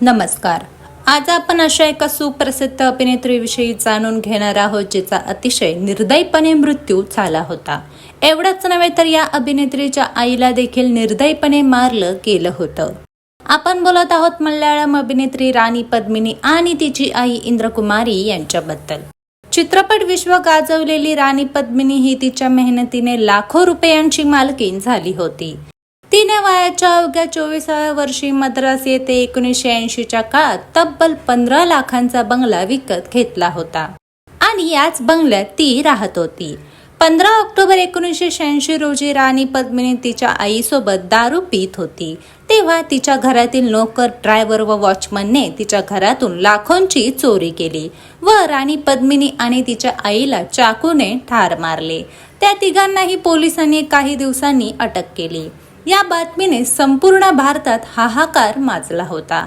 नमस्कार. आज आपण अशा एका सुप्रसिद्ध अभिनेत्रीविषयी जाणून घेणार आहोत जिचा अतिशय निर्दयीपणे मृत्यू झाला होता. एवढंच नव्हे तर या अभिनेत्रीच्या आईला देखील निर्दयीपणे मारलं गेलं होतं. आपण बोलत आहोत मल्याळम अभिनेत्री राणी पद्मिनी आणि तिची आई इंद्रकुमारी यांच्याबद्दल. चित्रपट विश्व गाजवलेली राणी पद्मिनी ही तिच्या मेहनतीने लाखो रुपयांची मालकीन झाली होती. तिने वयाच्या अवघ्या चोवीसाव्या वर्षी मद्रास येथे एकोणीसशे ऐंशीच्या काळात तब्बल पंधरा लाखांचा बंगला विकत घेतला होता. आणि याच बंगल्यात ती राहत होती. पंधरा ऑक्टोबर एकोणीसशे शहाऐंशी रोजी राणी पद्मिनी तिच्या आईसोबत दारू पित होती. तेव्हा तिच्या घरातील नोकर ड्रायव्हर व वॉचमनने तिच्या घरातून लाखोंची चोरी केली व राणी पद्मिनी आणि तिच्या आईला चाकूने ठार मारले. त्या तिघांनाही पोलिसांनी काही दिवसांनी अटक केली. या बातमीने संपूर्ण भारतात हाहाकार माजला होता.